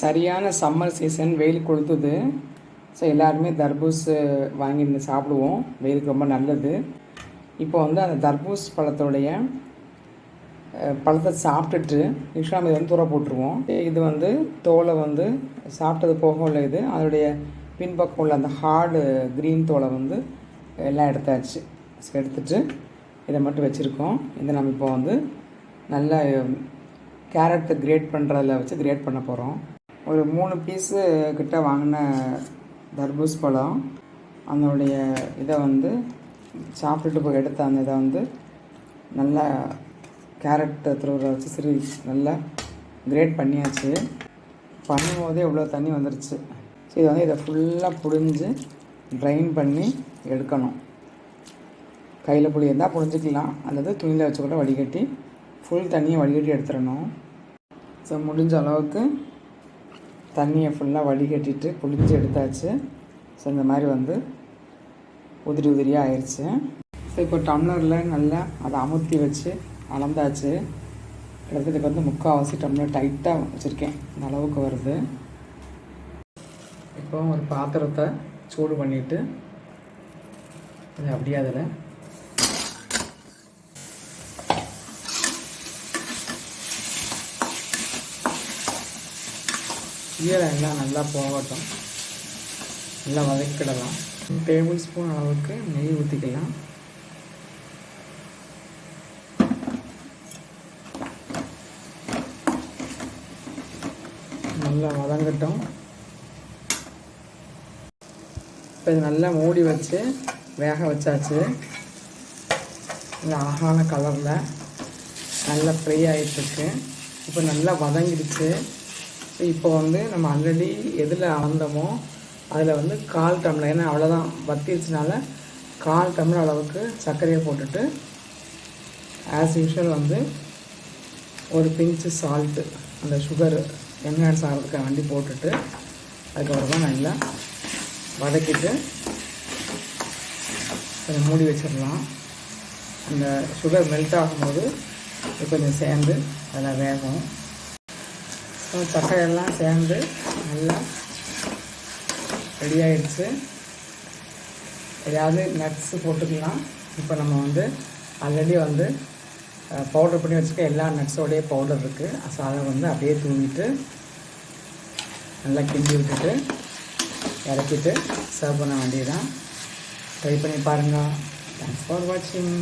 சரியான summer season வெயில் கொளுத்துது so எல்லாருமே தர்பூஸ் வாங்கி சாப்பிடுவோம். வெயிலுக்கு ரொம்ப நல்லது. இப்போ வந்து அந்த தர்பூஸ் பழத்தோடைய பழத்தை சாப்பிட்டுட்டு நிஷாம் இதை வந்து தூர போட்டுருவோம். இது வந்து தோலை வந்து சாப்பிட்டது போக உள்ள இது. அதோடைய பின்பக்கம் உள்ள அந்த ஹார்டு க்ரீன் தோலை வந்து எல்லாம் எடுத்தாச்சு. ஸோ எடுத்துட்டு இதை மட்டும் வச்சுருக்கோம். இதை நம்ம இப்போ வந்து நல்லா கேரட்டை கிரேட் பண்ணுறதில் வச்சு கிரேட் பண்ண போகிறோம் ஒரு மூணு பீஸு கிட்ட வாங்கின தர்பூஸ் பழம். அதனுடைய இதை வந்து சாப்பிட்டுட்டு போய் எடுத்த அந்த இதை வந்து நல்லா கேரட் துருவுற வச்சு சிறு நல்லா கிரேட் பண்ணியாச்சு. பண்ணும்போதே இவ்வளோ தண்ணி வந்துருச்சு. ஸோ இதை வந்து இதை ஃபுல்லாக புழிஞ்சு ட்ரைன் பண்ணி எடுக்கணும். கையில் புளி இருந்தால் புழிஞ்சிக்கலாம். அல்லது துணியில் வச்சு கூட வடிகட்டி ஃபுல் தண்ணியை வடிகட்டி எடுத்துடணும். ஸோ முடிஞ்ச அளவுக்கு தண்ணியை ஃபுல்லாக வடிகட்டிட்டு புளிஞ்சு எடுத்தாச்சு. ஸோ இந்த மாதிரி வந்து உதிரி உதிரியாக ஆயிடுச்சு ஸோ இப்போ டம்ளரில் நல்லா அதை அமுத்தி வச்சு அளந்தாச்சு. கிட்டத்தட்ட வந்து முக்கால்வாசி டம்ளர் டைட்டாக வச்சுருக்கேன். இந்த அளவுக்கு வருது. இப்போ ஒரு பாத்திரத்தை சூடு பண்ணிவிட்டு அது அப்படியே அதில் கீரை எல்லாம் நல்லா போகட்டும். நல்லா வதக்கிடலாம். டேபிள் ஸ்பூன் அளவுக்கு நெய் ஊற்றிக்கலாம் நல்லா வதங்கட்டும். இப்போ இது நல்லா மூடி வச்சு வேக வச்சாச்சு. இந்த அழகான கலரில் நல்லா ஃப்ரை ஆகிட்டுருக்கு இப்போ நல்லா வதங்கிடுச்சு. இப்போ வந்து நம்ம ஆல்ரெடி எதில் அளந்தோமோ அதில் வந்து கால் டம்ளர். ஏன்னா அவ்வளோதான் வத்திடுச்சுனால கால் டம்ளர் அளவுக்கு சர்க்கரையை போட்டுட்டு ஆஸ் யூஷுவல் வந்து ஒரு பிஞ்சு சால்ட்டு அந்த சுகர் என்ஹான்ஸ் ஆகிறதுக்கு வண்டி போட்டுட்டு அதுக்கப்புறமா நல்லா வதக்கிட்டு கொஞ்சம் மூடி வச்சிடலாம். அந்த சுகர் மெல்ட் ஆகும்போது கொஞ்சம் சேர்ந்து அதில் வேகும். ஸோ சர்க்கரையெல்லாம் சேர்ந்து நல்லா ரெடி ஆயிடுச்சு ஏதாவது நட்ஸு போட்டுக்கலாம். இப்போ நம்ம வந்து ஆல்ரெடி வந்து பவுடர் பண்ணி வச்சுக்க எல்லா நட்ஸோடைய பவுடர் இருக்குது ஸோ அதை வந்து அப்படியே தூவிட்டு நல்லா கிண்டி விட்டுட்டு இறக்கிட்டு சர்வ் பண்ண வேண்டியதான் ட்ரை பண்ணி பாருங்கள் தேங்க்ஸ் ஃபார் வாட்சிங்